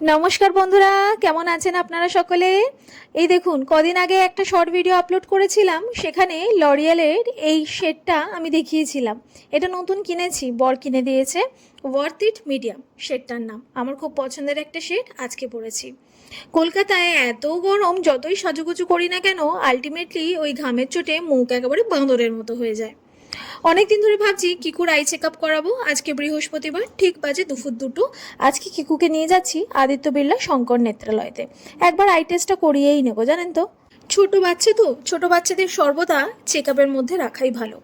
নমস্কার বন্ধুরা, কেমন আছেন আপনারা সকলে? এই দেখুন, কদিন আগে একটা শর্ট ভিডিও আপলোড করেছিলাম, সেখানে লরিয়ালের এই শেডটা আমি দেখিয়েছিলাম। এটা নতুন কিনেছি, বর কিনে দিয়েছে ওয়ার্থ ইট মিডিয়াম শেডটার নাম। আমার খুব পছন্দের একটা শেড আজকে পড়েছি কলকাতায় এত গরম, যতই সাজুগুজু করি না কেন আলটিমেটলি ওই ঘামের চোটে মুখ একেবারে বাঁদরের মতো হয়ে যায়। অনেকদিন ধরে ভাবছি, কিকুর আই চেক আপ করাবো। আজকে বৃহস্পতিবার, ঠিক বাজে দুপুর দুটো। আজকে কিকুকে নিয়ে যাচ্ছি আদিত্য বিড়লা শঙ্কর নেত্রালয়তে। একবার আই টেস্টটা করিয়েই নেব, জানেন তো? ছোট বাচ্চা তো, ছোট বাচ্চাদের সর্বদা চেক আপের মধ্যে রাখাই ভালো।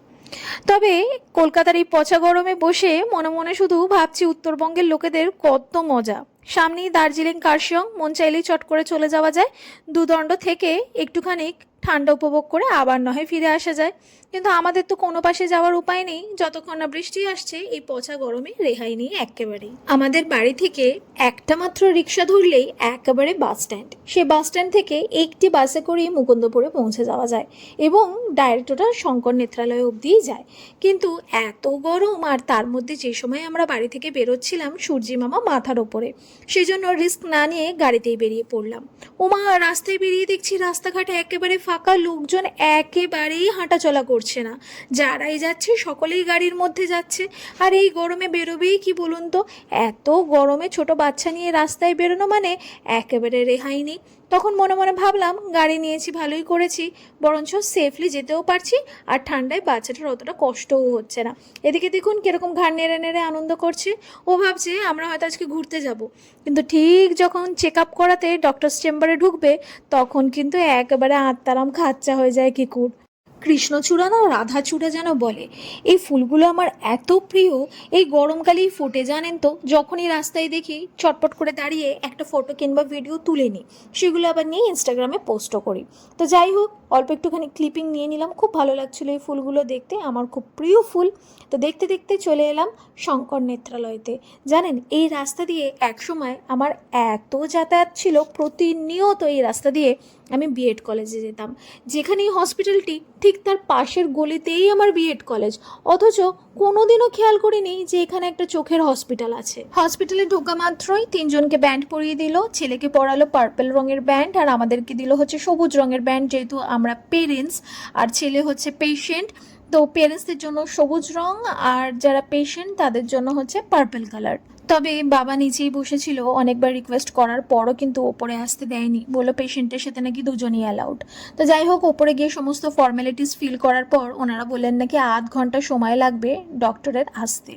তবে কলকাতার এই পচা গরমে বসে মনে মনে শুধু ভাবছি উত্তরবঙ্গের লোকেদের কত মজা। সামনেই দার্জিলিং, কার্শিয়ং, মন চাইলেই চট করে চলে যাওয়া যায়। দুদণ্ড থেকে একটুখানি ঠান্ডা উপভোগ করে আবার নহে ফিরে আসা যায়। কিন্তু আমাদের তো কোনো পাশে যাওয়ার উপায় নেই। যতক্ষণ না বৃষ্টি আসছে, এই পচা গরমে রেহাই নেই একেবারেই। আমাদের বাড়ি থেকে একটা মাত্র রিক্সা ধরলেই একেবারে বাস স্ট্যান্ড। সে বাস স্ট্যান্ড থেকে একটি বাসে করেই মুকুন্দপুরে পৌঁছে যাওয়া যায় এবং ডাইরেক্ট ওটা শঙ্কর নেত্রালয় অবধিই যায়। কিন্তু এত গরম আর তার মধ্যে যে সময় আমরা বাড়ি থেকে বেরোচ্ছিলাম, সূর্যি মামা মাথার ওপরে। সেজন্য রিস্ক না নিয়ে গাড়িতেই বেরিয়ে পড়লাম। ওমা, রাস্তায় বেরিয়ে দেখছি রাস্তাঘাটে একেবারে ফাঁকা, লোকজন একেবারেই হাঁটাচলা করছে। না। যারাই যাচ্ছে সকলেই গাড়ির মধ্যে যাচ্ছে। আর এই গরমে বেরোবেই কি বলুন তো? এত গরমে ছোট বাচ্চা নিয়ে রাস্তায় বেরোনো মানে একেবারে রেহাই নেই। তখন মনে মনে ভাবলাম, গাড়ি নিয়েছি, ভালোই করেছি, বরঞ্চ সেফলি যেতেও পারছি আর ঠান্ডায় বাচ্চাটার অতটা কষ্টও হচ্ছে না। এদিকে দেখুন কীরকম ঘাড় নেড়ে নেড়ে আনন্দ করছে। ও ভাবছে, আমরা হয়তো আজকে ঘুরতে যাব। কিন্তু ঠিক যখন চেক আপ করাতে ডক্টরস চেম্বারে ঢুকবে, তখন কিন্তু একেবারে আত্মারাম খাচ্চা হয়ে যায় কিকুর। কৃষ্ণচূড়া না রাধাচূড়া যেন বলে, এই ফুলগুলো আমার এত প্রিয়, এই গরমকালেই ফোটে জানেন তো? যখনই রাস্তায় দেখি চটপট করে দাঁড়িয়ে একটা ফটো কিংবা ভিডিও তুলে নিই সেগুলো আবার নিয়ে ইনস্টাগ্রামে পোস্টও করি। তো যাই হোক অল্প একটুখানি ক্লিপিং নিয়ে নিলাম। খুব ভালো লাগছিল এই ফুলগুলো দেখতে। আমার খুব প্রিয় ফুল। তো দেখতে দেখতে চলে এলাম শঙ্কর নেত্রালয়তে। জানেন, এই রাস্তা দিয়ে একসময় আমার এত যাতায়াত ছিল, প্রতিনিয়ত এই রাস্তা দিয়ে আমি বিএড কলেজে যেতাম। যেখানেই হসপিটালটি ঠিক তার পাশের গলিতেই আমার বিএড কলেজ অথচ কোনোদিনও খেয়াল করিনি যে এখানে একটা চোখের হসপিটাল আছে। হসপিটালে ঢোকা মাত্রই তিনজনকে ব্যান্ড পরিয়ে দিল। ছেলেকে পরালো পার্পল রঙের ব্যান্ড আর আমাদেরকে দিল হচ্ছে সবুজ রঙের ব্যান্ড যেহেতু আমরা পেরেন্টস আর ছেলে হচ্ছে পেশেন্ট তো পেরেন্টসদের জন্য সবুজ রং আর যারা পেশেন্ট তাদের জন্য হচ্ছে পার্পল কালার তবে বাবা নিচেই বসেছিল অনেকবার রিকোয়েস্ট করার পরও কিন্তু ওপরে আসতে দেয়নি। বলল পেশেন্টের সাথে নাকি দুজনই অ্যালাউড তো যাই হোক, ওপরে গিয়ে সমস্ত ফর্মালিটিস ফিল করার পর ওনারা বললেন, নাকি আধ ঘণ্টা সময় লাগবে ডক্টরের আসতে।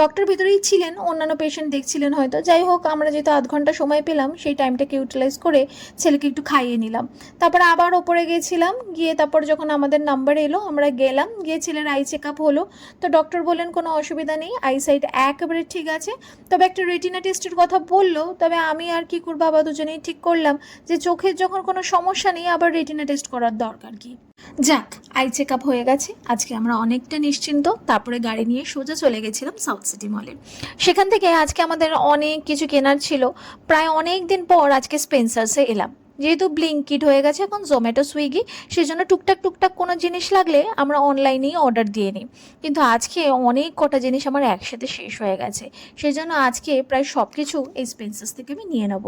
ডক্টর ভিতরেই ছিলেন, অন্যান্য পেশেন্ট দেখছিলেন হয়তো। যাই হোক, আমরা যেহেতু আধ ঘণ্টা সময় পেলাম, সেই টাইমটাকে ইউটিলাইজ করে ছেলেকে একটু খাইয়ে নিলাম। তারপর আবার ওপরে গেছিলাম, গিয়ে তারপর যখন আমাদের নাম্বার এলো, আমরা গেলাম, গিয়ে ছেলের আই চেক আপ হলো। তো ডক্টর বললেন, কোনো অসুবিধা নেই আই সাইড একেবারে ঠিক আছে। তবে একটা রেটিনা টেস্টের কথা বলল, তবে আমি আর কি করব? আবার দুজনেই ঠিক করলাম যে চোখের যখন কোনো সমস্যা নেই, আবার রেটিনা টেস্ট করার দরকার কি? যাক আই চেক আপ হয়ে গেছে। আজকে আমরা অনেকটা নিশ্চিন্ত। তারপরে গাড়ি নিয়ে সোজা চলে গেছিলাম সাউথ সিটি মলে সেখান থেকে আজকে আমাদের অনেক কিছু কেনার ছিল। প্রায় অনেক দিন পর আজকে স্পেন্সার্সে এলাম। যেহেতু ব্লিঙ্কিট হয়ে গেছে, এখন জোম্যাটো সুইগি সেজন্য টুকটাক টুকটাক কোনো জিনিস লাগলে আমরা অনলাইনেই অর্ডার দিয়ে নিই। কিন্তু আজকে অনেক কটা জিনিস আমার একসাথে শেষ হয়ে গেছে। সেই জন্য আজকে প্রায় সব কিছু এই স্পেন্সার্স থেকে আমি নিয়ে নেব।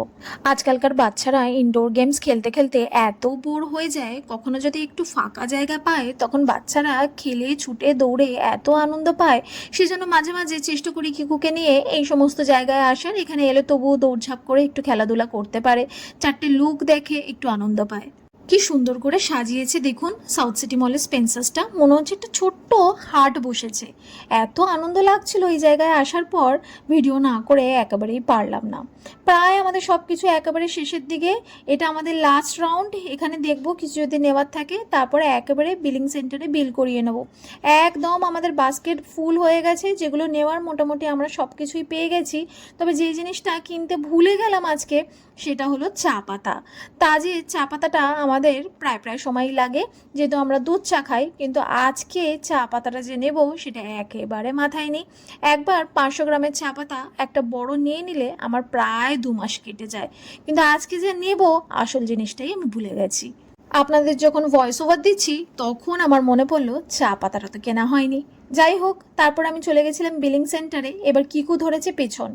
আজকালকার বাচ্চারা ইনডোর গেমস খেলতে খেলতে এত বোর হয়ে যায়, কখনো যদি একটু ফাঁকা জায়গা পায়, তখন বাচ্চারা খেলে, ছুটে, দৌড়ে এত আনন্দ পায়। সেজন্য মাঝে মাঝে চেষ্টা করি কিকুকে নিয়ে এই সমস্ত জায়গায় আসার। এখানে এলে তবুও দৌড়ঝাঁপ করে একটু খেলাধুলা করতে পারে। চারটে লুক দেখে একটু আনন্দ পায়। কি সুন্দর করে সাজিয়েছে দেখুন সাউথ সিটি মলের স্পেন্সার্সটা মনে হচ্ছে একটা ছোট্ট হাট বসেছে। এত আনন্দ লাগছিল এই জায়গায় আসার পর, ভিডিও না করে একেবারেই পারলাম না। প্রায় আমাদের সব কিছু একেবারে শেষের দিকে। এটা আমাদের লাস্ট রাউন্ড এখানে দেখব কিছু যদি নেওয়ার থাকে, তারপরে একেবারে বিলিং সেন্টারে বিল করিয়ে নেব। একদম আমাদের বাস্কেট ফুল হয়ে গেছে, যেগুলো নেওয়ার মোটামুটি আমরা সব কিছুই পেয়ে গেছি। তবে যে জিনিসটা কিনতে ভুলে গেলাম আজকে, সেটা হলো চা পাতা। তা যে চা পাতাটা আমাদের প্রায় প্রায় সময়ই লাগে। যেহেতু আমরা দুধ চা খাই, কিন্তু আজকে চা পাতাটা যে নেব সেটা একেবারে মাথায় নেই। একবার পাঁচশো গ্রামের চা পাতা একটা বড় নিয়ে নিলে আমার প্রায় দু মাস কেটে যায়। কিন্তু আজকে যে নেব, আসল জিনিসটাই আমি ভুলে গেছি। আপনাদের যখন ভয়েস ওভার দিচ্ছি, তখন আমার মনে পড়ল, চা পাতাটা তো কেনা হয়নি। যাই হোক, তারপর আমি চলে গেছিলাম বিলিং সেন্টারে এবার কিকু ধরেছে পেছন।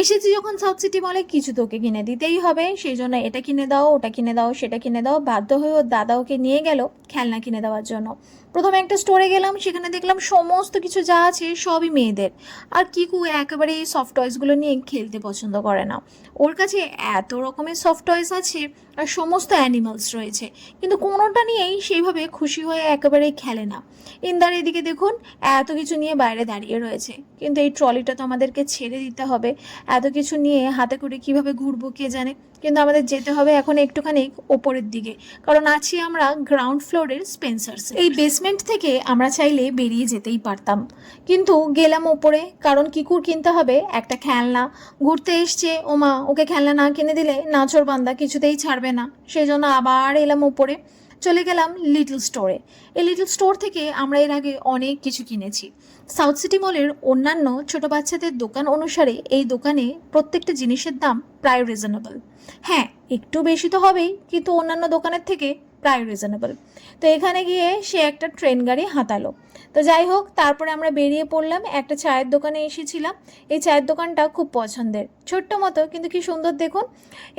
এসেছি যখন সাউথ সিটি মলে, কিছু তোকে কিনে দিতেই হবে। সেই জন্য এটা কিনে দাও, ওটা কিনে দাও, সেটা কিনে দাও। বাধ্য হয়ে ওর দাদা ওকে নিয়ে গেল খেলনা কিনে দেওয়ার জন্য। প্রথমে একটা স্টোরে গেলাম, সেখানে দেখলাম সমস্ত কিছু যা আছে সবই মেয়েদের। আর কিকু একেবারে এই সফট টয়েসগুলো নিয়ে খেলতে পছন্দ করে না। ওর কাছে এত রকমের সফট টয়েস আছে আর সমস্ত অ্যানিমালস রয়েছে। কিন্তু কোনোটা নিয়েই সেইভাবে খুশি হয়ে একেবারেই খেলে না। ইন্দার এদিকে দেখুন, এত কিছু নিয়ে বাইরে দাঁড়িয়ে রয়েছে। কিন্তু এই ট্রলিটা তো আমাদেরকে ছেড়ে দিতে হবে। এত কিছু নিয়ে হাতে করে কীভাবে ঘুরবো কে জানে? কিন্তু আমাদের যেতে হবে এখন একটুখানি ওপরের দিকে। কারণ আছি আমরা গ্রাউন্ড ফ্লোরের স্পেন্সার্স এই বেসমেন্ট থেকে আমরা চাইলে বেরিয়ে যেতেই পারতাম। কিন্তু গেলাম ওপরে, কারণ কিকুর কিনতে হবে, একটা খেলনা। ঘুরতে এসছে, ওমা, ওকে খেলনা না কিনে দিলে নাচর বান্দা কিছুতেই ছাড়বে না। সেই জন্য আবার এলাম ওপরে। চলে গেলাম লিটল স্টোরে এই লিটল স্টোর থেকে আমরা এর আগে অনেক কিছু কিনেছি। সাউথ সিটি মলের অন্যান্য ছোট বাচ্চাদের দোকান অনুসারে এই দোকানে প্রত্যেকটা জিনিসের দাম প্রায় রিজনেবল হ্যাঁ একটু বেশি তো হবেই, কিন্তু অন্যান্য দোকানের থেকে প্রায় রিজনেবল তো এখানে গিয়ে সে একটা ট্রেন গাড়ি হাতালো। তো যাই হোক, তারপরে আমরা বেরিয়ে পড়লাম, একটা চায়ের দোকানে এসেছিলাম। এই চায়ের দোকানটা খুব পছন্দের। ছোট্ট মতো, কিন্তু কি সুন্দর দেখুন।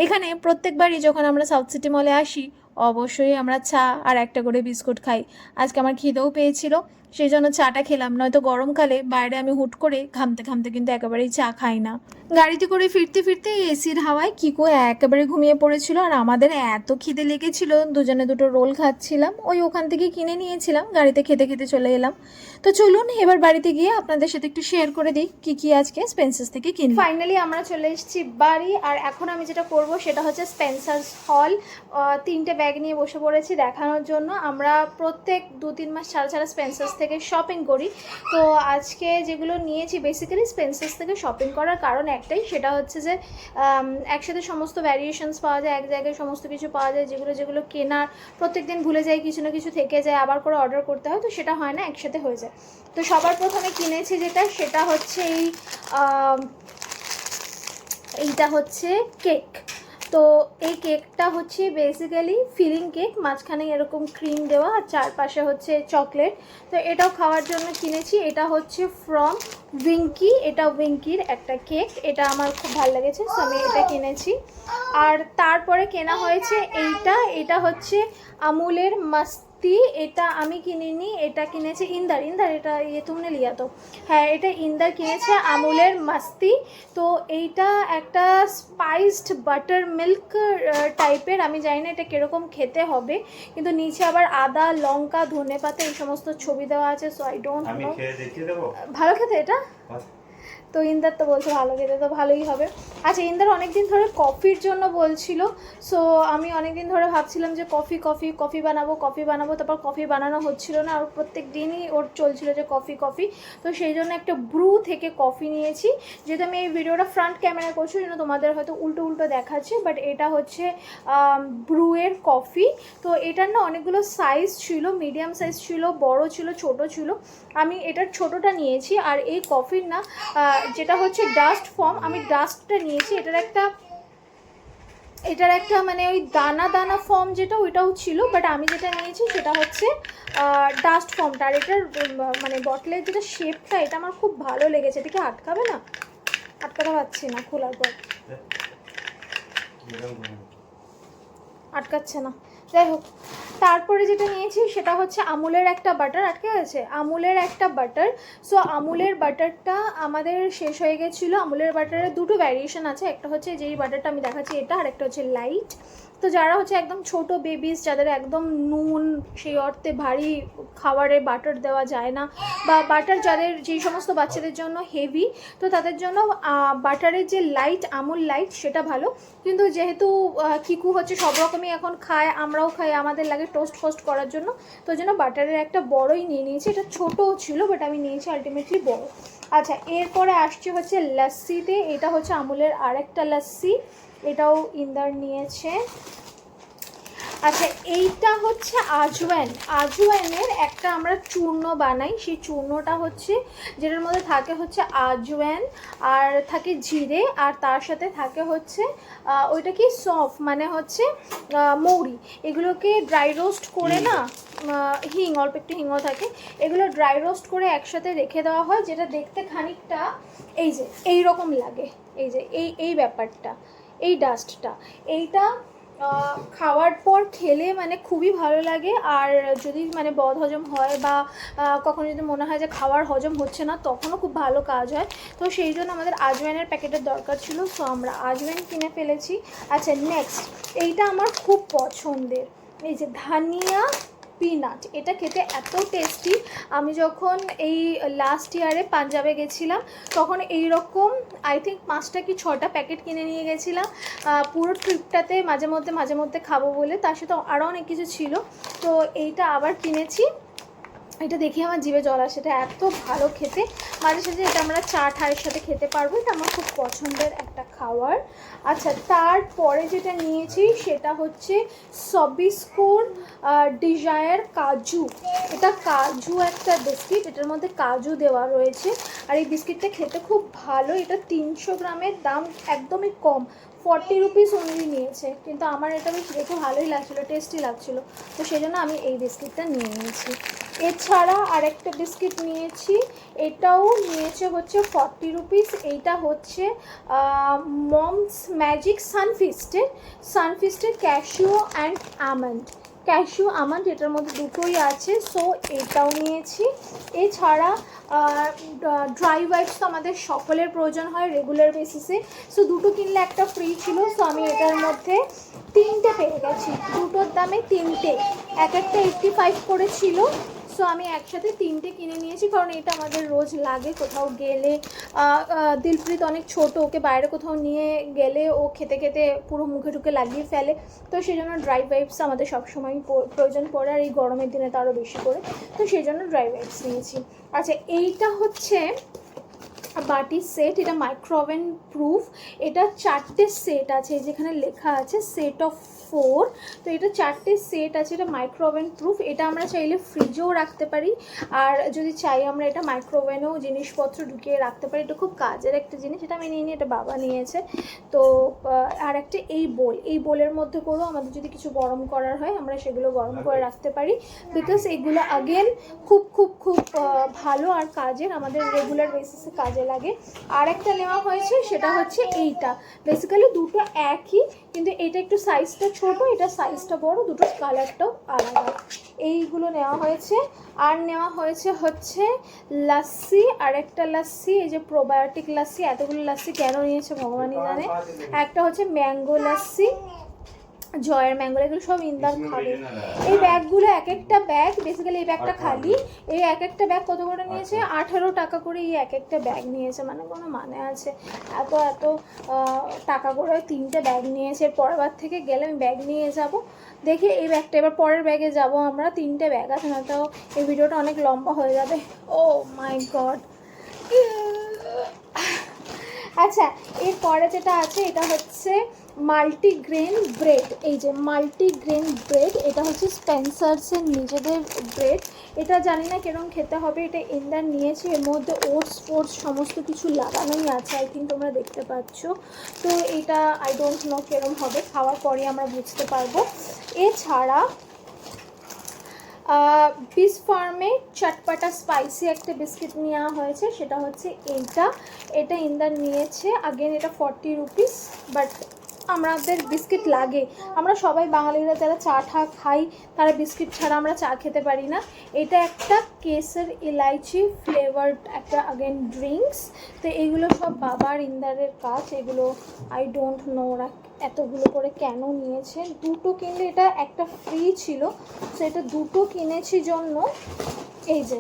এখানে প্রত্যেকবারই যখন আমরা সাউথ সিটি মলে আসি অবশ্যই আমরা চা আর একটা করে বিস্কুট খাই। আজকে আমার খিদেও পেয়েছিল সেই জন্য চাটা খেলাম। নয়তো গরমকালে বাইরে আমি হুট করে ঘামতে ঘামতে কিন্তু একেবারেই চা খাই না। গাড়িতে করে ফিরতে ফিরতে এসির হাওয়ায় কিকো একেবারে ঘুমিয়ে পড়েছিল আর আমাদের এত খিদে লেগেছিল, দুজনে দুটো রোল খাচ্ছিলাম, ওই ওখান থেকে কিনে নিয়েছিলাম, গাড়িতে খেতে খেতে চলে এলাম। তো চলুন, এবার বাড়িতে গিয়ে আপনাদের সাথে একটু শেয়ার করে দিই কি কি আজকে স্পেন্সার্স থেকে কিনি ফাইনালি আমরা চলে এসেছি বাড়ি, আর এখন আমি যেটা করব সেটা হচ্ছে স্পেন্সার্স হল তিনটে ব্যাগ নিয়ে বসে পড়েছি দেখানোর জন্য। আমরা প্রত্যেক দু তিন মাস ছাড়া ছাড়া স্পেন্সার্স থেকে শপিং করি। তো আজকে যেগুলো নিয়েছি বেসিক্যালি স্পেন্সার্স থেকে শপিং করার কারণ একটাই, সেটা হচ্ছে যে একসাথে সমস্ত ভ্যারিয়েশনস পাওয়া যায়, এক জায়গায় সমস্ত কিছু পাওয়া যায়, যেগুলো যেগুলো কেনার প্রত্যেক দিন ভুলে যাই, কিছু না কিছু থেকে যায়, আবার করে অর্ডার করতে হয়, তো সেটা হয় না, একসাথে হয়ে যায়। তো সবার প্রথমে কিনেছি যেটা, সেটা হচ্ছে এই এইটা হচ্ছে কেক। তো এই কেকটা হচ্ছে বেসিক্যালি ফিলিং কেক মাঝখানে এরকম ক্রিম দেওয়া আর চারপাশে হচ্ছে চকলেট তো এটাও খাওয়ার জন্য কিনেছি। এটা হচ্ছে ফ্রম উইঙ্কি এটা উইঙ্কির একটা কেক এটা আমার খুব ভালো লেগেছে সো আমি এটা কিনেছি। আর তারপরে কেনা হয়েছে এইটা। এটা হচ্ছে আমুলের মাস্তি এটা আমি কিনিনি এটা কিনেছে ইন্দার। ইন্দার এটা ইয়ে তুমনে লিয়া তো। হ্যাঁ এটা ইন্দার কিনেছে আমুলের মাস্তি। তো এইটা একটা স্পাইসড বাটার মিল্ক টাইপের আমি জানি না এটা কীরকম খেতে হবে। কিন্তু নিচে আবার আদা লঙ্কা ধনে পাতা এই সমস্ত ছবি দেওয়া আছে সো আই ডোন্ট নো ভালো খেতে এটা? তো ইন্দার তো বলছে ভালো খেতে তো ভালোই হবে। আচ্ছা ইন্দার অনেকদিন ধরে কফির জন্য বলছিল সো আমি অনেকদিন ধরে ভাবছিলাম যে কফি কফি কফি বানাবো কফি বানাবো, তারপর কফি বানানো হচ্ছিল না, আর প্রত্যেক দিনই ওর চলছিল যে কফি কফি। তো সেই জন্য একটা ব্রু থেকে কফি নিয়েছি, যেহেতু আমি এই ভিডিওটা ফ্রন্ট ক্যামেরা করছি জন্য তোমাদের হয়তো উল্টো উল্টো দেখাচ্ছে বাট এটা হচ্ছে ব্রুয়ের কফি। তো এটার না অনেকগুলো সাইজ ছিল মিডিয়াম সাইজ ছিল, বড় ছিল, ছোট ছিল। আমি এটার ছোটটা নিয়েছি, আর এই কফির না যেটা হচ্ছে ডাস্ট ফর্ম আমি ডাস্টটা নিয়েছি এটার একটা এটার একটা মানে ওই দানা দানা ফর্ম যেটা ওইটাও ছিল বাট আমি যেটা নিয়েছি সেটা হচ্ছে ডাস্ট ফর্মটা আর এটার মানে বটলের যেটা শেপটা এটা আমার খুব ভালো লেগেছে। এটাকে আটকাবে না? আটকাতে পারছি না খোলার পর। আটকাচ্ছে না। যাই হোক, তারপরে যেটা নিয়েছি সেটা হচ্ছে আমুলের একটা বাটার, আটকে গেছে? আমুলের একটা বাটার। সো আমুলের বাটারটা আমাদের শেষ হয়ে গেছিল। আমুলের বাটারের দুটো ভ্যারিয়েশন আছে। একটা হচ্ছে যেই বাটারটা আমি দেখাচ্ছি এটা, আর একটা হচ্ছে লাইট তো যারা হচ্ছে একদম ছোট বেবিস যাদের একদম নুন, সেই অর্থে ভারী খাবারে বাটার দেওয়া যায় না বা বাটার যাদের যেই সমস্ত বাচ্চাদের জন্য হেভি তো তাদের জন্য বাটারের যে লাইট আমুল লাইট সেটা ভালো। কিন্তু যেহেতু কিকু হচ্ছে সব রকমই এখন খায়, আমরাও খাই, আমাদের লাগে টোস্ট ফোস্ট করার জন্য, তো জন্য বাটারের একটা বড়ই নিয়ে নিয়েছি। এটা ছোটও ছিল বাট আমি নিয়েছি আলটিমেটলি বড়। আচ্ছা এরপরে আসছে হচ্ছে লাস্সিতে এটা হচ্ছে আমুলের আরেকটা লাস্সি এটাও ইন্দার নিয়েছে। আচ্ছা এইটা হচ্ছে আজওয়ান আজওয়ানের একটা আমরা চূর্ণ বানাই। সেই চূর্ণটা হচ্ছে যেটার মধ্যে থাকে হচ্ছে আজওয়ান আর থাকে জিরে আর তার সাথে থাকে হচ্ছে ওইটা কি সফ মানে হচ্ছে মৌরি। এগুলোকে ড্রাই রোস্ট করে না হিং অল্প একটু হিংও থাকে এগুলো ড্রাই রোস্ট করে একসাথে রেখে দেওয়া হয় যেটা দেখতে খানিকটা এই যে এই রকম লাগে। এই যে এই এই ব্যাপারটা। এই ডাস্টটা এইটা খাওয়ার পর খেলে মানে খুবই ভালো লাগে। আর যদি মানে বদ হজম হয় বা কখনো যদি মনে হয় যে খাওয়ার হজম হচ্ছে না, তখনও খুব ভালো কাজ হয়। তো সেই জন্য আমাদের আজওয়াইনের প্যাকেটের দরকার ছিল। সো আমরা আজওয়াইন কিনে ফেলেছি। আচ্ছা নেক্সট এইটা আমার খুব পছন্দের। এই যে, ধানিয়া পিনাট এটা খেতে এত টেস্টি আমি যখন এই লাস্ট ইয়ারে পাঞ্জাবে গেছিলাম, তখন এই রকম আই থিঙ্ক পাঁচটা কি ছটা প্যাকেট কিনে নিয়ে গেছিলাম। পুরো ট্রিপটাতে মাঝে মধ্যে মাঝে মধ্যে খাব বলে। তার সাথে আরও অনেক কিছু ছিল। তো এইটা আবার কিনেছি। এটা দেখে আমার জিভে জল আসে। এটা এত ভালো খেতে। মাঝে সাঝে এটা আমরা চা ঠায়ের সাথে খেতে পারব। এটা আমার খুব পছন্দের একটা খাবার আচ্ছা তারপরে যেটা নিয়েছি সেটা হচ্ছে সবিস্কোর ডিজায়ার কাজু। এটা কাজু একটা বিস্কিট, এটার মধ্যে কাজু দেওয়া রয়েছে। আর এই বিস্কিটটা খেতে খুব ভালো, এটা তিনশো গ্রামের দাম, একদমই কম। ফর্টি রুপিস অনলি নিয়েছে, কিন্তু আমার এটা বেশ দেখে ভালোই লাগছিল টেস্টি লাগছিল। তো সেই জন্য আমি এই বিস্কিটটা নিয়ে নিয়েছি। এছাড়া আরেকটা বিস্কিট নিয়েছি, এটাও নিয়েছে হচ্ছে ফর্টি রুপিস এইটা হচ্ছে মমস ম্যাজিক সানফিস্টের সানফিস্টের ক্যাশিও অ্যান্ড আমন্ড। ক্যাশিউ আমার যেটার মধ্যে দুটোই আছে সো এটাও নিয়েছি। এছাড়া ড্রাই ওয়াইপস তো আমাদের সকলের প্রয়োজন হয় রেগুলার বেসিসে সো দুটো কিনলে একটা ফ্রি ছিল সো আমি এটার মধ্যে তিনটে পেয়ে গেছি। দুটোর দামে তিনটে। এক একটা এইটটি ফাইভ করে ছিল। সো আমি একসাথে তিনটে কিনে নিয়েছি, কারণ এটা আমাদের রোজ লাগে কোথাও গেলে। দিলপ্রিত অনেক ছোট, ওকে বাইরে কোথাও নিয়ে গেলে ও খেতে খেতে পুরো মুখে টুকে লাগিয়ে ফেলে। তো সেই জন্য ড্রাই ওয়াইপস আমাদের সবসময় প্রয়োজন পড়ে, আর এই গরমের দিনে তো আরও বেশি করে তো সেই জন্য ড্রাই ওয়াইপস নিয়েছি। আচ্ছা এইটা হচ্ছে বাটি সেট এটা মাইক্রোওভেন প্রুফ এটা চারটে সেট আছে যেখানে লেখা আছে সেট অফ ফোর তো এটা চারটে সেট আছে, এটা মাইক্রোওভেন প্রুফ এটা আমরা চাইলে ফ্রিজেও রাখতে পারি। আর যদি চাই আমরা এটা মাইক্রোওভেনেও জিনিসপত্র ঢুকিয়ে রাখতে পারি, এটা খুব কাজের একটা জিনিস, এটা আমি নিয়ে এটা বাবা নিয়েছে। তো আর একটা এই বোল এই বোলের মধ্যে করেও আমাদের যদি কিছু গরম করার হয়, আমরা সেগুলো গরম করে রাখতে পারি। বিকজ এগুলো আগেন খুব খুব খুব ভালো আর কাজের, আমাদের রেগুলার বেসিসে কাজে লাগে। আর একটা নেওয়া হয়েছে, সেটা হচ্ছে এইটা। বেসিক্যালি দুটো একই, কিন্তু এটা একটু সাইজটা ছোট এটা সাইজটা বড়, দুটো কালারটাও আলাদা। এইগুলো নেওয়া হয়েছে। আর নেওয়া হয়েছে হচ্ছে লাস্সি আর একটা লাস্সি এই যে প্রোবায়োটিক লাস্সি এতগুলো লাস্সি কেন নিয়েছে ভগবানই জানে। একটা হচ্ছে ম্যাঙ্গো লাস্সি জয়ের ম্যাঙ্গো এগুলো সব ইন্দার খাবে। এই ব্যাগগুলো এক একটা ব্যাগ বেসিক্যালি এই ব্যাগটা খালি। এই এক একটা ব্যাগ কত করে নিয়েছে? আঠারো টাকা করে এই এক একটা ব্যাগ নিয়েছে মানে কোনো মানে আছে। এত এত টাকা করে তিনটে ব্যাগ নিয়েছে। পরের বার থেকে গেলে আমি ব্যাগ নিয়ে যাব। দেখি এই ব্যাগটা এবার পরের ব্যাগে যাব আমরা। তিনটে ব্যাগ আছে না তো এই ভিডিওটা অনেক লম্বা হয়ে যাবে। Oh my god. আচ্ছা এরপরে যেটা আছে এটা হচ্ছে মাল্টিগ্রেন ব্রেড এই যে মাল্টিগ্রেন ব্রেড এটা হচ্ছে স্পেন্সার্সের নিজেদের ব্রেড এটা জানি না কীরকম খেতে হবে, এটা ইন্দার নিয়েছে, এর মধ্যে ওটস ফোটস সমস্ত কিছু লাগানোই আছে আই থিঙ্ক তোমরা দেখতে পাচ্ছ। তো এটা আই ডোন্ট নো কিরম হবে, খাওয়ার পরে আমরা বুঝতে পারব। এছাড়া বিস ফার্মে চটপাটা স্পাইসি একটা বিস্কিট নেওয়া হয়েছে, সেটা হচ্ছে এইটা। এটা ইন্দার নিয়েছে আগেন এটা ফর্টি রুপিস বাট আমাদের বিস্কিট লাগে। আমরা সবাই বাঙালিরা যারা চা ঠা খাই তারা বিস্কিট ছাড়া আমরা চা খেতে পারি না। এটা একটা কেসের ইলাইচি ফ্লেভার্ড একটা আগেন ড্রিঙ্কস তো এইগুলো সব বাবার ইন্দারের কাজ। এগুলো আই ডোন্ট নো ওরা এতগুলো করে কেন নিয়েছে। দুটো কিনলে এটা একটা ফ্রি ছিল। তো এটা দুটো কিনেছি জন্য এই যে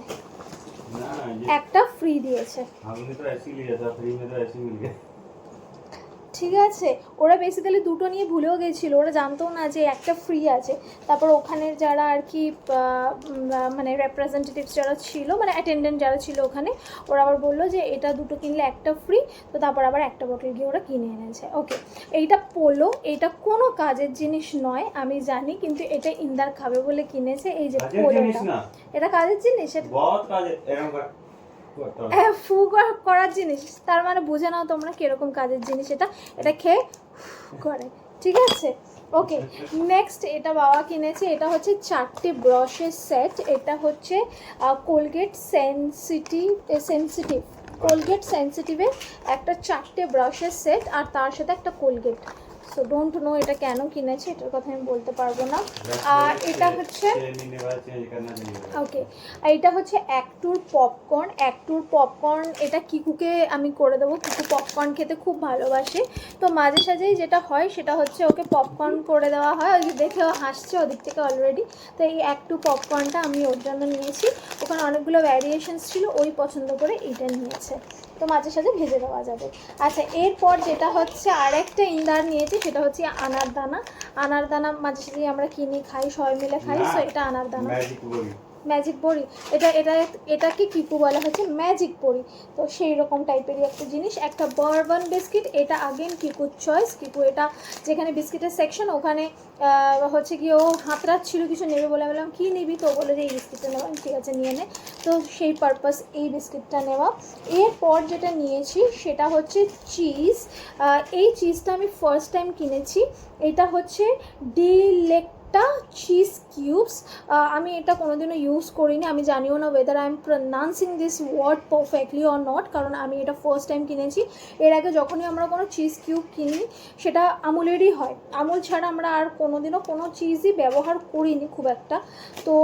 একটা ফ্রি দিয়েছে। ঠিক আছে। ওরা বেসিক্যালি দুটো নিয়ে ভুলেও গেছিল। ওরা জানতো না যে একটা ফ্রি আছে। তারপর ওখানের যারা আর কি মানে রেপ্রেজেন্টেটিভস যারা ছিল মানে অ্যাটেন্ডেন্ট যারা ছিল ওখানে ওরা আবার বলল যে এটা দুটো কিনলে একটা ফ্রি তো তারপর আবার একটা বোতল গিয়ে ওরা কিনে এনেছে। ওকে এইটা পোলো এইটা কোনো কাজের জিনিস নয় আমি জানি কিন্তু এটা ইন্দার খাবে বলে কিনেছে এই যে পোলোটা এটা কাজের জিনিস? এটা ফু করা- করার জিনিস তার মানে বুঝে নাও তোমরা কীরকম কাজের জিনিস এটা। এটা খেয়ে করে ঠিক আছে? ওকে নেক্সট এটা বাবা কিনেছে এটা হচ্ছে চারটে ব্রাশের সেট এটা হচ্ছে কোলগেট সেন্সিটিভ সেন্সিটিভ কোলগেট সেন্সিটিভের একটা চারটে ব্রাশের সেট আর তার সাথে একটা কোলগেট সো ডোন্ট নো এটা কেন কিনেছে এটার কথা আমি বলতে পারব না। আর এটা হচ্ছে ওকে আর এটা হচ্ছে এক টুর পপকর্ন এক ট্যুর পপকর্ন এটা কিকুকে আমি করে দেবো। কিকু পপকর্ন খেতে খুব ভালোবাসে। তো মাঝে সাঝেই যেটা হয় সেটা হচ্ছে ওকে পপকর্ন করে দেওয়া হয়। ওই দেখেও হাসছে ওদিক থেকে অলরেডি তো এই এক টু পপকর্নটা আমি ওর জন্য নিয়েছি। ওখানে অনেকগুলো ভ্যারিয়েশনস ছিল ওই পছন্দ করে এটা নিয়েছে। তো মাঝে সাঝে ভেজে দেওয়া যাবে। আচ্ছা এরপর যেটা হচ্ছে আরেকটা ইন্দার নিয়েছি সেটা হচ্ছে আনার দানা আনার দানা মাঝে সাথে আমরা কিনি খাই সবাই মিলে খাই সো তো এটা ম্যাজিক বলি। ম্যাজিক বড়ি এটা এটা, এটাকে কিপু বলা হচ্ছে ম্যাজিক বড়ি তো সেই রকম টাইপেরই একটা জিনিস। একটা বারবান বিস্কিট এটা আগেন কিকুর চয়েস কিপু এটা যেখানে বিস্কিটের সেকশন ওখানে হচ্ছে কি ও হাতরাচ্ছিল কিছু নেবে বলে। বললাম, কী নিবি? তো বলে যে এই বিস্কিটটা নেওয়া। ঠিক আছে, নিয়ে নে। তো সেই পারপাস এই বিস্কিটটা নেওয়া। এরপর যেটা নিয়েছি, সেটা হচ্ছে চিজ এই চিজটা আমি ফার্স্ট টাইম কিনেছি। এটা হচ্ছে ডিলেক্টা চিজ কিউবস আমি এটা কোনোদিনও ইউজ করিনি। আমি জানিও না whether I am pronouncing this word perfectly or not কারণ আমি এটা ফার্স্ট টাইম কিনেছি। এর আগে যখনই আমরা কোনো চিজ কিউব কিনি, সেটা আমুলেরই হয়। আমুল ছাড়া আমরা আর কোনোদিনও কোনো চিজই ব্যবহার করিনি খুব একটা। তো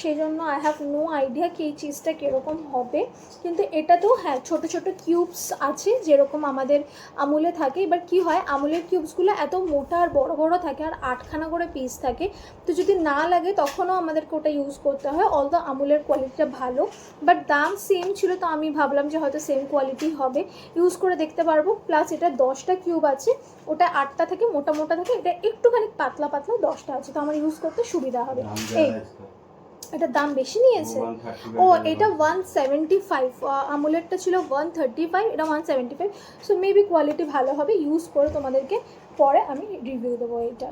সেই জন্য আই হ্যাভ নো আইডিয়া কি এই চিজটা কীরকম হবে। কিন্তু এটাতেও হ্যাঁ ছোট ছোট কিউবস আছে যেরকম আমাদের আমুলে থাকে। এবার কি হয়, আমুলের কিউবসগুলো এত মোটা আর বড় বড় থাকে আর আটখানা করে পিস থাকে। তো যদি না লাগে তখনও আমাদেরকে ওটা ইউজ করতে হয় অল দ্য আমুলের কোয়ালিটিটা ভালো বাট দাম সেম ছিল তো আমি ভাবলাম যে হয়তো সেম কোয়ালিটি হবে। ইউজ করে দেখতে পারব প্লাস এটা দশটা কিউব আছে ওটা আটটা থেকে মোটা মোটা থাকে এটা একটুখানি পাতলা পাতলা দশটা আছে তো আমার ইউজ করতে সুবিধা হবে। এই এটার দাম বেশি নিয়েছে? ও এটা ওয়ান সেভেন্টি ফাইভ আমুলেরটা ছিল ওয়ান থার্টি ফাইভ এটা one seventy five so maybe quality ভালো হবে ইউজ করে তোমাদেরকে পরে আমি রিভিউ দেবো এইটা।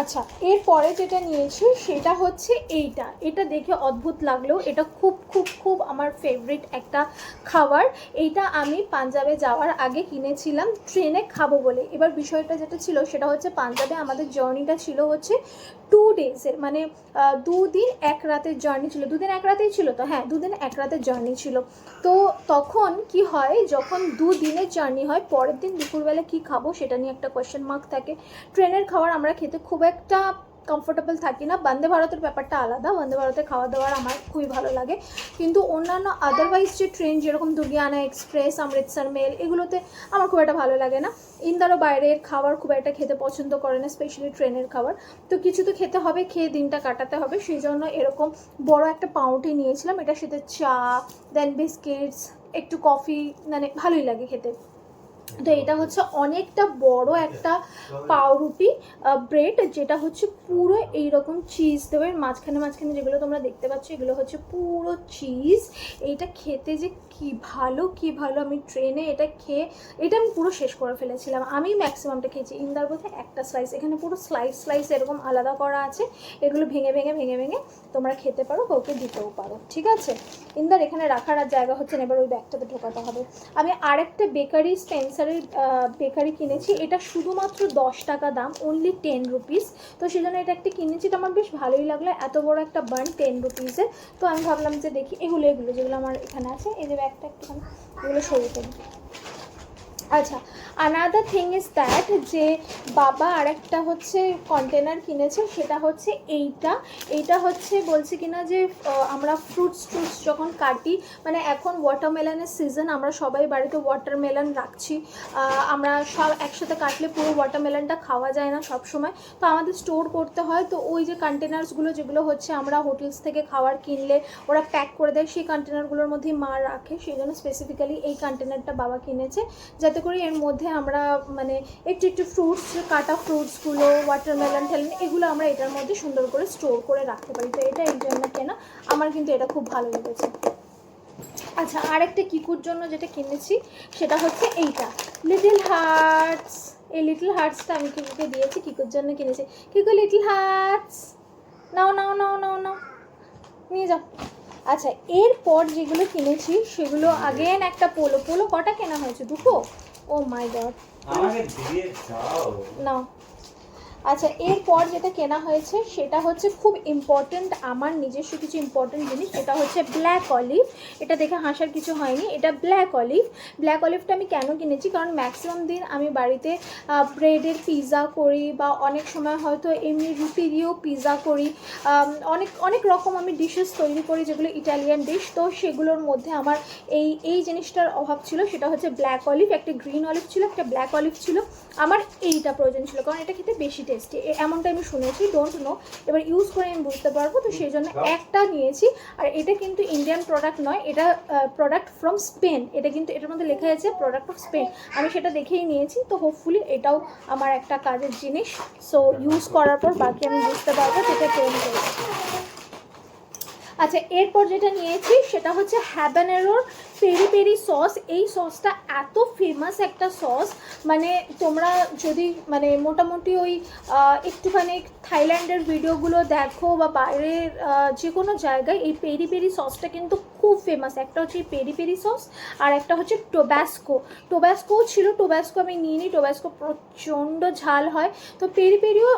আচ্ছা এরপরে যেটা নিয়েছি সেটা হচ্ছে এইটা। এটা দেখে অদ্ভুত লাগলেও এটা খুব খুব খুব আমার ফেভারিট একটা খাবার। এইটা আমি পাঞ্জাবে যাওয়ার আগে কিনেছিলাম। ট্রেনে খাব বলে। এবার বিষয়টা যেটা ছিল সেটা হচ্ছে পাঞ্জাবে আমাদের জার্নিটা ছিল হচ্ছে টু ডেজের মানে দুদিন এক রাতের জার্নি ছিল। দুদিন এক রাতেই ছিল তো? হ্যাঁ দুদিন এক রাতের জার্নি ছিল। তো তখন কি হয়, যখন দুদিনের জার্নি হয়, পরের দিন দুপুরবেলা কি খাব সেটা নিয়ে একটা কোয়েশ্চেন মার্ক থাকে। ট্রেনের খাবার আমরা খেতে খুব একটা কমফোর্টেবল থাকি না। বন্দে ভারতের ব্যাপারটা আলাদা। বন্দে ভারতের খাওয়া দাওয়ার আমার খুবই ভালো লাগে। কিন্তু অন্যান্য আদারওয়াইজ যে ট্রেন যেরকম দুর্গিয়ানা এক্সপ্রেস অমৃতসর, মেল, এগুলোতে আমার খুব একটা ভালো লাগে না। ইন্দারও বাইরের খাবার খুব একটা খেতে পছন্দ করে না স্পেশালি ট্রেনের খাবার। তো কিছু তো খেতে হবে, খেয়ে দিনটা কাটাতে হবে। সেই জন্য এরকম বড় একটা পাউরুটি নিয়েছিলাম। এটার সাথে চা দেন বিস্কিটস একটু কফি মানে ভালোই লাগে খেতে। তো এটা হচ্ছে অনেকটা বড় একটা পাউরুটি ব্রেড, যেটা হচ্ছে পুরো এইরকম চিজ দেবে মাঝখানে মাঝখানে যেগুলো তোমরা দেখতে পাচ্ছ, এগুলো হচ্ছে পুরো চিজ এইটা খেতে যে কি ভালো কি ভালো, আমি ট্রেনে এটা খেয়ে, এটা আমি পুরো শেষ করে ফেলেছিলাম। আমি ম্যাক্সিমামটা খেয়েছি। ইন্দার বোধহয় একটা স্লাইস এখানে পুরো স্লাইস স্লাইস এরকম আলাদা করা আছে। এগুলো ভেঙে ভেঙে ভেঙে ভেঙে তোমরা খেতে পারো কাউকে দিতেও পারো। ঠিক আছে? ইন্দার এখানে রাখার আর জায়গা হচ্ছে না। এবার ওই ব্যাগটাতে ঢোকাতে হবে। আমি আরেকটা বেকারি স্পেন্সারের বেকারি কিনেছি। এটা শুধুমাত্র দশ টাকা দাম অনলি টেন রুপিস তো সেজন্য এটা একটা কিনেছি তো আমার বেশ ভালোই লাগল। এত বড় একটা বান টেন রুপিসের তো আমি ভাবলাম যে দেখি এগুলো এগুলো যেগুলো আমার এখানে আছে এই যে ব্যাগটা একটুখানি এগুলো সরিয়ে ফেলি। আচ্ছা আনাদার থিং ইজ দ্যাট যে বাবা আর একটা হচ্ছে কন্টেনার কিনেছে, সেটা হচ্ছে এইটা। এইটা হচ্ছে বলছে কিনা যে আমরা ফ্রুটস ট্রুটস যখন কাটি মানে এখন ওয়াটারমেলনের সিজন আমরা সবাই বাড়িতে ওয়াটারমেলন রাখছি। আমরা সব একসাথে কাটলে পুরো ওয়াটারমেলনটা খাওয়া যায় না সব সময় তো আমাদের স্টোর করতে হয়, তো ওই যে কন্টেনার্সগুলো যেগুলো হচ্ছে আমরা হোটেলস থেকে খাবার কিনলে ওরা প্যাক করে দেয়, সেই কন্টেনারগুলোর মধ্যেই মা রাখে। সেই জন্য স্পেসিফিক্যালি এই কন্টেনারটা বাবা কিনেছে, যাতে করে এর মধ্যে আমরা মানে একটু একটু ফ্রুটস কাটা ফ্রুটসগুলো ওয়াটারমেলন টেলন এগুলো আমরা এটার মধ্যে সুন্দর করে স্টোর করে রাখতে পারি। তো এটা এই জন্য কেনা আমার কিন্তু এটা খুব ভালো লেগেছে। আচ্ছা আরেকটা কিকুর জন্য যেটা কিনেছি সেটা হচ্ছে এইটা। লিটল হার্টস এই লিটল হার্টসটা আমি কিকুকে দিয়েছি কিকুর জন্য কিনেছি। কিকু লিটল হার্টস নাও নাও নাও নাও নাও নিয়ে যাও। আচ্ছা এরপর যেগুলো কিনেছি সেগুলো আগেন একটা পোলো পোলো কটা কেনা হয়েছে দুটো? ও মাই গড আমাকে দিয়ে দাও নাও আচ্ছা এরপর যেটা কেনা হয়েছে সেটা হচ্ছে খুব ইম্পর্ট্যান্ট আমার নিজস্ব কিছু ইম্পর্ট্যান্ট জিনিস, সেটা হচ্ছে ব্ল্যাক অলিভ এটা দেখে হাসার কিছু হয়নি, এটা ব্ল্যাক অলিভ ব্ল্যাক অলিভটা আমি কেন কিনেছি? কারণ ম্যাক্সিমাম দিন আমি বাড়িতে ব্রেডের পিৎজা করি বা অনেক সময় হয়তো এমনি রুটি দিয়েও পিৎজা করি। অনেক অনেক রকম আমি ডিশেস তৈরি করি যেগুলো ইটালিয়ান ডিশ তো সেগুলোর মধ্যে আমার এই এই জিনিসটার অভাব ছিল, সেটা হচ্ছে ব্ল্যাক অলিভ একটা গ্রিন অলিভ ছিল, একটা ব্ল্যাক অলিভ ছিল। আমার এইটা প্রয়োজন ছিল, কারণ এটা খেতে বেশি টেস্টি এমনটা আমি শুনেছি ডোন্ট নো এবার ইউজ করে আমি বুঝতে পারব তো সেই জন্য একটা নিয়েছি। আর এটা কিন্তু ইন্ডিয়ান প্রোডাক্ট নয় এটা প্রোডাক্ট ফ্রম স্পেন এটা কিন্তু এটার মধ্যে লেখা আছে প্রোডাক্ট অফ স্পেন আমি সেটা দেখেই নিয়েছি তো হোপফুলি এটাও আমার একটা কাজের জিনিস। সো ইউজ করার পর বাকি আমি বুঝতে পারব ট্রেন করেছে আচ্ছা এরপর যেটা নিয়েছি সেটা হচ্ছে হ্যাবানেরোর পেরি পেরি সস এই সসটা এত ফেমাস একটা সস মানে তোমরা যদি মানে মোটামুটি ওই একটুখানি থাইল্যান্ডের ভিডিওগুলো দেখো বা বাইরের যে কোনো জায়গায় এই পেরি পেরি সসটা কিন্তু খুব ফেমাস একটা হচ্ছে পেরি পেরি সস আর একটা হচ্ছে টোব্যাস্কো টোব্যাস্কোও ছিল টোব্যাস্কো আমি নিয়ে নিই টোব্যাস্কো প্রচণ্ড ঝাল হয়। তো পেরি পেরিও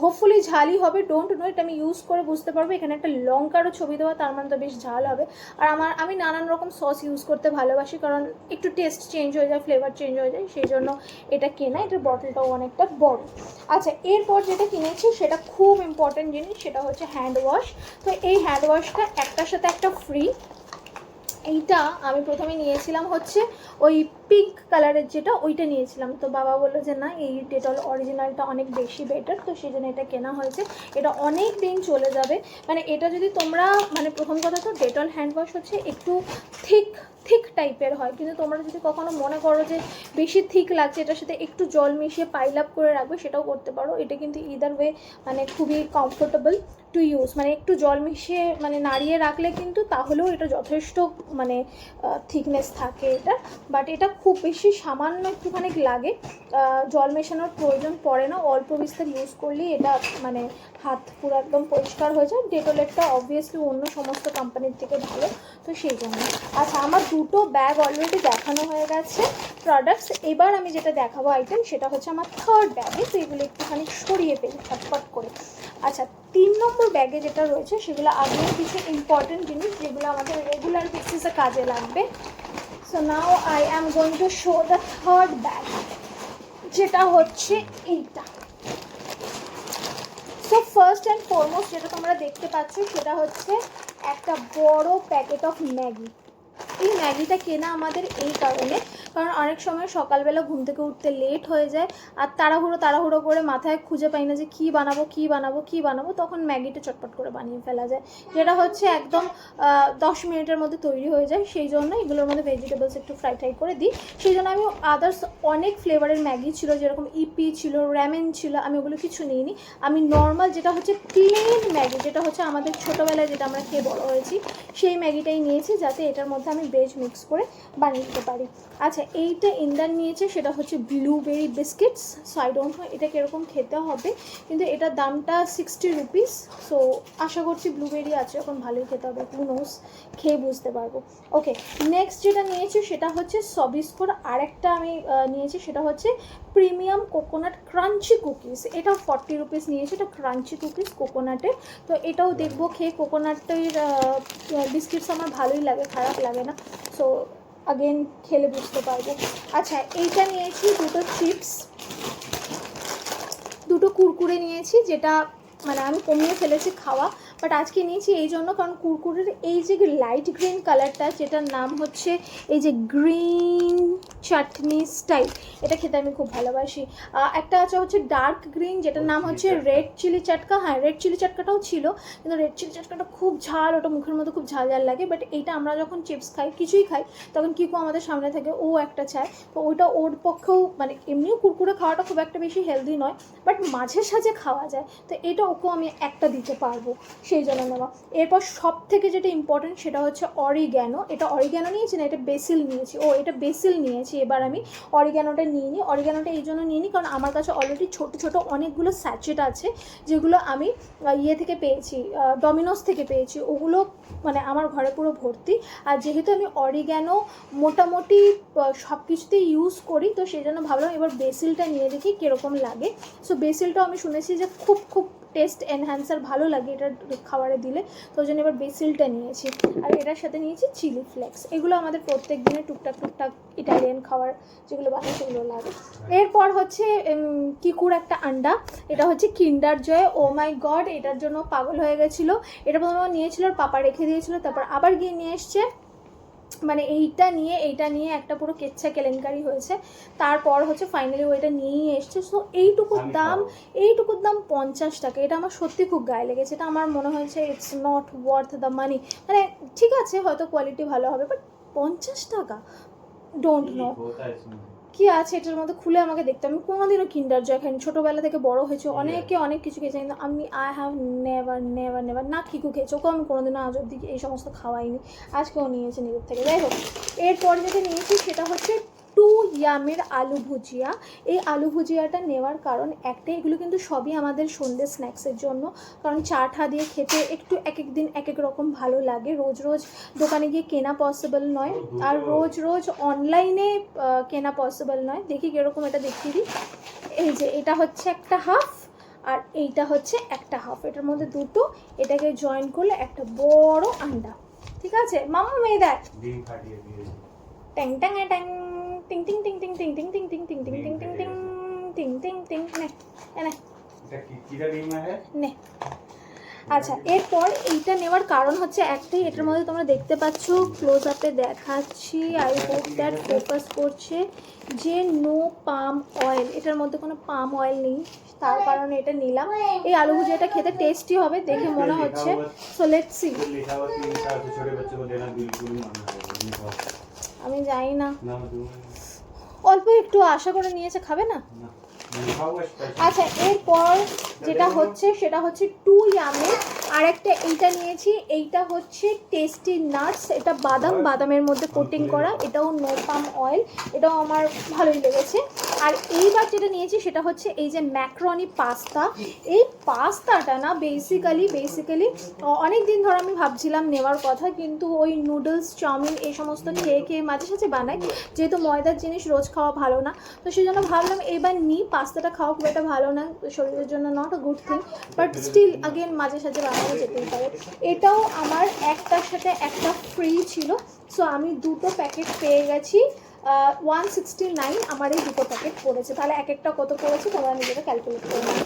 হোপফুলি ঝালই হবে ডোন্ট নো এটা আমি ইউজ করে বুঝতে পারব। এখানে একটা লঙ্কারও ছবি দেওয়া, তার মানে তো বেশ ঝাল হবে। আর আমার, আমি নানান রকম সস ইউজ করতে ভালোবাসি, কারণ একটু টেস্ট চেঞ্জ হয়ে যায় ফ্লেভার চেঞ্জ হয়ে যায়, সেই জন্য এটা কেনা, এটার বটলটাও অনেকটা বড়। আচ্ছা এরপর যেটা কিনেছি, সেটা খুব ইম্পর্টেন্ট জিনিস, সেটা হচ্ছে হ্যান্ড ওয়াশ তো এই হ্যান্ড ওয়াশটা একটার সাথে একটা ফ্রি এইটা আমি প্রথমে নিয়েছিলাম হচ্ছে ওই পিঙ্ক কালারের যেটা, ওইটা নিয়েছিলাম। তো বাবা বলল যে, না, এই ডেটল অরিজিনালটা অনেক বেশি বেটার তো সেই জন্য এটা কেনা হয়েছে। এটা অনেক দিন চলে যাবে। মানে এটা যদি তোমরা মানে প্রথম কথা তো ডেটল হ্যান্ড ওয়াশ হচ্ছে একটু থিক থিক টাইপের হয়। কিন্তু তোমরা যদি কখনো মনে করো যে, বেশি থিক লাগছে, এটার সাথে একটু জল মিশিয়ে পাইল আপ করে রাখবে, সেটাও করতে পারো। এটা কিন্তু ইদার ওয়ে মানে খুবই কমফোর্টেবল টু ইউজ মানে একটু জল মিশিয়ে মানে নাড়িয়ে রাখলে কিন্তু তাহলেও এটা যথেষ্ট মানে থিকনেস থাকে এটা। বাট এটা খুব বেশি সামান্য একটুখানি লাগে। জল মেশানোর প্রয়োজন পড়ে না। অল্প বিস্তার ইউজ করলেই এটা মানে হাত পুরো একদম পরিষ্কার হয়ে যায়। ডেটোলেটটা অবভিয়াসলি অন্য সমস্ত কোম্পানির থেকে ভালো। তো সেই জন্য। আচ্ছা আমার দুটো ব্যাগ অলরেডি দেখানো হয়ে গেছে প্রোডাক্টস এবার আমি যেটা দেখাবো আইটেম সেটা হচ্ছে আমার থার্ড ব্যাগে তো এগুলো একটুখানি সরিয়ে ফেলি ফটফট করে। আচ্ছা তিন নম্বর ব্যাগে যেটা রয়েছে, সেগুলো আগেও কিছু ইম্পর্টেন্ট জিনিস যেগুলো আমাদের রেগুলার বেসিসে কাজে লাগবে। So now I am going to show the third bag যেটা হচ্ছে এইটা। সো ফার্স্ট অ্যান্ড ফরমোস্ট যেটা তোমরা দেখতে পাচ্ছ, সেটা হচ্ছে একটা বড় প্যাকেট অফ ম্যাগি এই ম্যাগিটা কেনা আমাদের এই কারণে। কারণ অনেক সময় সকালবেলা ঘুম থেকে উঠতে লেট হয়ে যায় আর তাড়াহুড়ো তাড়াহুড়ো করে মাথায় খুঁজে পাই না যে কী বানাবো কী বানাবো কী বানাবো, তখন ম্যাগিটা চটপট করে বানিয়ে ফেলা যায়। যেটা হচ্ছে একদম দশ মিনিটের মধ্যে তৈরি হয়ে যায়। সেই জন্য এগুলোর মধ্যে ভেজিটেবলস একটু ফ্রাই ট্রাই করে দিই। সেই জন্য আমি আদার্স অনেক ফ্লেভারের ম্যাগি ছিল, যেরকম ইপি ছিল র্যামেন ছিল, আমি ওগুলো কিছু নিইনি। আমি নর্মাল যেটা হচ্ছে প্লেন ম্যাগি, যেটা হচ্ছে আমাদের ছোটোবেলায় যেটা আমরা খেয়ে বড় হয়েছি, সেই ম্যাগিটাই নিয়েছি, যাতে এটার মধ্যে আমি ভেজ মিক্স করে বানিয়ে দিতে পারি। আচ্ছা এইটা ইন্দার নিয়েছে, সেটা হচ্ছে blueberry biscuits so I don't know এটা কীরকম খেতে হবে, কিন্তু এটার দামটা সিক্সটি রুপিস সো আশা করছি ব্লুবেরি আছে, এখন ভালোই খেতে হবে টু নোস খেয়ে বুঝতে পারব। ওকে নেক্সট যেটা নিয়েছি সেটা হচ্ছে সবিস্কোর আরেকটা আমি নিয়েছি, সেটা হচ্ছে প্রিমিয়াম কোকোনাট ক্রাঞ্চি কুকিজ। এটা ফর্টি রুপিস নিয়েছি, এটা ক্রাঞ্চি কুকিজ কোকোনাটে। তো এটাও দেখব, খেয়ে কোকোনাটের বিস্কিটস আমার ভালোই লাগে, খারাপ লাগে না। সো আগেন খেলে বুঝতে পারব। আচ্ছা এইটা নিয়েছি দুটো চিপস দুটো কুরকুরে নিয়েছি, যেটা মানে আমি কমিয়ে ফেলেছি খাওয়া। বাট আজকে নিয়েছি এই জন্য কারণ কুরকুরের এই যে লাইট গ্রিন কালারটা যেটার নাম হচ্ছে এই যে গ্রিন চাটনি স্টাইল এটা খেতে আমি খুব ভালোবাসি। একটা আছে হচ্ছে ডার্ক গ্রিন যেটার নাম হচ্ছে রেড চিলি চাটকা হ্যাঁ রেড চিলি চাটকাটাও ছিল কিন্তু রেড চিলি চাটকাটা খুব ঝাল ওটা মুখের মধ্যে খুব ঝাল ঝাল লাগে। বাট এইটা আমরা যখন চিপস খাই কিছুই খাই তখন কিকু আমাদের সামনে থাকে ও একটা চায়। তো ওইটা ওর পক্ষেও মানে এমনিও কুরকুরে খাওয়াটা খুব একটা বেশি হেলদি নয় বাট মাঝে সাঝে খাওয়া যায়। তো এটা ওকেও আমি একটা দিতে পারব। সেই জন্য নেওয়া। এরপর সব থেকে যেটা ইম্পর্টেন্ট সেটা হচ্ছে অরিগ্যানো এটা অরিগ্যানো নিয়েছি না, এটা বেসিল নিয়েছি। ও, এটা বেসিল নিয়েছি। এবার আমি অরিগ্যানোটা নিয়ে নিই। অরিগ্যানোটা এই জন্য নিয়ে নিই কারণ আমার কাছে অলরেডি ছোট ছোট অনেকগুলো স্যাচেট আছে, যেগুলো আমি ইয়ে থেকে পেয়েছি ডমিনোস থেকে পেয়েছি। ওগুলো মানে আমার ঘরে পুরো ভর্তি। আর যেহেতু আমি অরিগ্যানো মোটামুটি সব কিছুতেই ইউজ করি, তো সেই জন্য ভাবলাম এবার বেসিলটা নিয়ে দেখি কীরকম লাগে। সো বেসিলটাও আমি শুনেছি যে খুব খুব টেস্ট এনহ্যান্সার ভালো লাগে এটা খাবারে দিলে, তো ওই জন্য এবার বেসিলটা নিয়েছি। আর এটার সাথে নিয়েছি চিলি ফ্লেক্স। এগুলো আমাদের প্রত্যেক দিনে টুকটাক টুকটাক ইটালিয়ান খাবার যেগুলো বানায় সেগুলো লাগে। এরপর হচ্ছে কিকুর একটা আন্ডা। এটা হচ্ছে কিন্ডার জয়। ও মাই গড, এটার জন্য পাগল হয়ে গেছিল। এটা প্রথমে নিয়েছিল পাপা রেখে দিয়েছিল, তারপর আবার গিয়ে নিয়ে এসছে। মানে এইটা নিয়ে এইটা নিয়ে একটা পুরো কেচ্ছা কেলেঙ্কারি হয়েছে। তারপর হচ্ছে ফাইনালি ওইটা নিয়েই এসছে। সো এইটুকুর দাম এইটুকুর দাম পঞ্চাশ টাকা। এটা আমার সত্যি খুব গায়ে লেগেছে। এটা আমার মনে হয়েছে it's not worth the money মানে ঠিক আছে হয়তো কোয়ালিটি ভালো হবে বাট পঞ্চাশ টাকা? ডোন্ট নো কি আছে এটার মধ্যে খুলে আমাকে দেখতে। আমি কোনোদিনও কিন্ডার জয় খাইনি। ছোটোবেলা থেকে বড় হয়েছে অনেকে অনেক কিছু খেয়েছে কিন্তু আমি I have never never never না কিকু খেয়েছে ওকে আমি কোনোদিনও আজ অব্দি এই সমস্ত খাওয়াইনি। আজকেও নিয়েছে নিজের থেকে। যাই হোক এরপর যেটা নিয়েছি সেটা হচ্ছে টু ইয়ামের আলু ভুজিয়া। এই আলু ভুজিয়াটা নেওয়ার কারণ একটাই এগুলো কিন্তু সবই আমাদের সন্ধ্যে স্ন্যাক্সের জন্য। কারণ চা ঠা দিয়ে খেতে একটু এক এক দিন এক এক রকম ভালো লাগে। রোজ রোজ দোকানে গিয়ে কেনা পসিবল নয়। আর রোজ রোজ অনলাইনে কেনা পসিবল নয়। দেখি কীরকম এটা দেখিয়ে দিই। এই যে এটা হচ্ছে একটা হাফ আর এইটা হচ্ছে একটা হাফ এটার মধ্যে দুটো এটাকে জয়েন করলে একটা বড় আন্ডা। ঠিক আছে? মামা মেয়ে দেখ ট্যাং ট্যাং ট্যাং টিং টিং টিং টিং টিং টিং টিং টিং টিং টিং টিং টিং টিং টিং টিং টিং নে। নে নে আচ্ছা এরপর এইটা নেওয়ার কারণ হচ্ছে একটাই এটার মধ্যে তোমরা দেখতে পাচ্ছ ক্লোজ আপে দেখাচ্ছি আই হোপ দ্যাট ফোকাস করছে যে নো পাম অয়েল এটার মধ্যে কোনো পাম অয়েল নেই তার কারণে এটা নিলাম। এই আলু ভুজিয়াটা খেতে টেস্টি হবে দেখে মনে হচ্ছে। সো লেটস সি আমি জানি না। অল্প একটু আশা করে নিয়েছে খাবে না? আচ্ছা এরপর যেটা হচ্ছে সেটা হচ্ছে টু ইয়ামের আর একটা এইটা নিয়েছি এইটা হচ্ছে টেস্টি নাটস এটা বাদাম বাদামের মধ্যে কোটিং করা এটাও নো পাম অয়েল এটাও আমার ভালোই লেগেছে। আর এইবার যেটা নিয়েছি সেটা হচ্ছে এই যে ম্যাক্রনি পাস্তা এই পাস্তাটা না বেসিক্যালি বেসিক্যালি অনেক দিন ধরে আমি ভাবছিলাম নেওয়ার কথা কিন্তু ওই নুডলস চাউমিন এই সমস্ত খেয়ে খেয়ে মাঝে সাঝে বানাই। যেহেতু ময়দার জিনিস রোজ খাওয়া ভালো না তো সেই জন্য ভাবলাম এবার নিই পাস্তাটা খাওয়া খুব একটা ভালো না শরীরের জন্য not a good thing but still again মাঝে সাঝে বানানো যেতেই পারে। এটাও আমার একটার সাথে একটা ফ্রি ছিল। সো আমি দুটো প্যাকেট পেয়ে গেছি। ওয়ান সিক্সটি নাইন আমার এই দুটো প্যাকেট পড়েছে। তাহলে এক একটা কত পড়েছে? তোমরা নিজেরা ক্যালকুলেট করে নাও।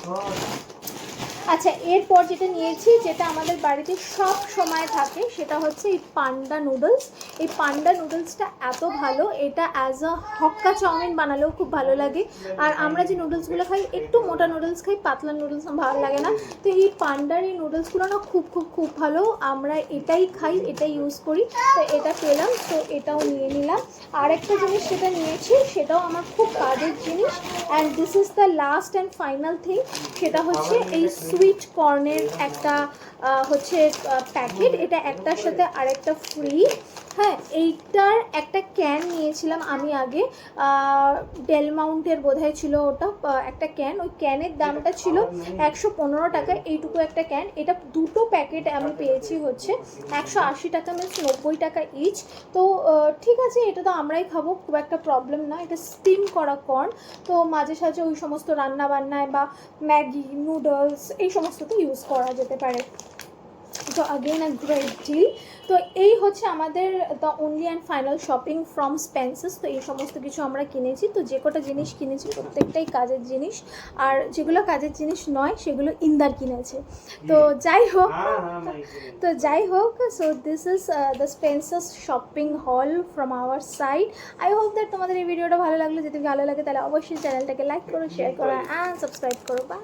আচ্ছা এরপর যেটা নিয়েছি, যেটা আমাদের বাড়িতে সব সময় থাকে, সেটা হচ্ছে এই পান্ডা নুডলস। এই পান্ডা নুডলসটা এত ভালো, এটা অ্যাজ আ হক্কা চাউমিন বানালেও খুব ভালো লাগে। আর আমরা যে নুডলসগুলো খাই, একটু মোটা নুডলস খাই, পাতলা নুডলস ভালো লাগে না। তো এই পান্ডার এই নুডলসগুলো না খুব খুব খুব ভালো। আমরা এটাই খাই, এটাই ইউজ করি। তো এটা পেলাম, তো এটাও নিয়ে নিলাম। আর একটা জিনিস সেটা নিয়েছি, সেটাও আমার খুব কাজের জিনিস। And this is the last and final thing সেটা হচ্ছে এই সুইট কর্নের একটা হচ্ছে প্যাকেট এটা একটার সাথে আরেকটা ফ্রি হ্যাঁ এইটার একটা ক্যান নিয়েছিলাম আমি আগে। ডেল মাউন্টের বোধহয় ছিল ওটা একটা ক্যান ওই ক্যানের দামটা ছিল একশো পনেরো টাকা, এইটুকু একটা ক্যান এটা দুটো প্যাকেট আমি পেয়েছি হচ্ছে একশো আশি টাকা মিনস নব্বই টাকা ইচ তো ঠিক আছে, এটা তো আমরাই খাব, খুব একটা প্রবলেম না। এটা স্টিম করা কর্ন তো মাঝে সাঝে ওই সমস্ত রান্না বান্নায় বা ম্যাগি নুডলস এই সমস্ততে ইউজ করা যেতে পারে। So again a great deal তো এই হচ্ছে আমাদের the only and final shopping from Spencer's তো এই সমস্ত কিছু আমরা কিনেছি। তো যে কটা জিনিস কিনেছি প্রত্যেকটাই কাজের জিনিস। আর যেগুলো কাজের জিনিস নয় সেগুলো ইন্দার কিনেছে। তো যাই হোক তো যাই হোক so this is the Spencer's shopping haul from our side I hope that তোমাদের এই ভিডিওটা ভালো লাগল। যদি ভালো লাগে তাহলে অবশ্যই চ্যানেলটাকে লাইক করো শেয়ার করো অ্যান্ড সাবস্ক্রাইব করো। বা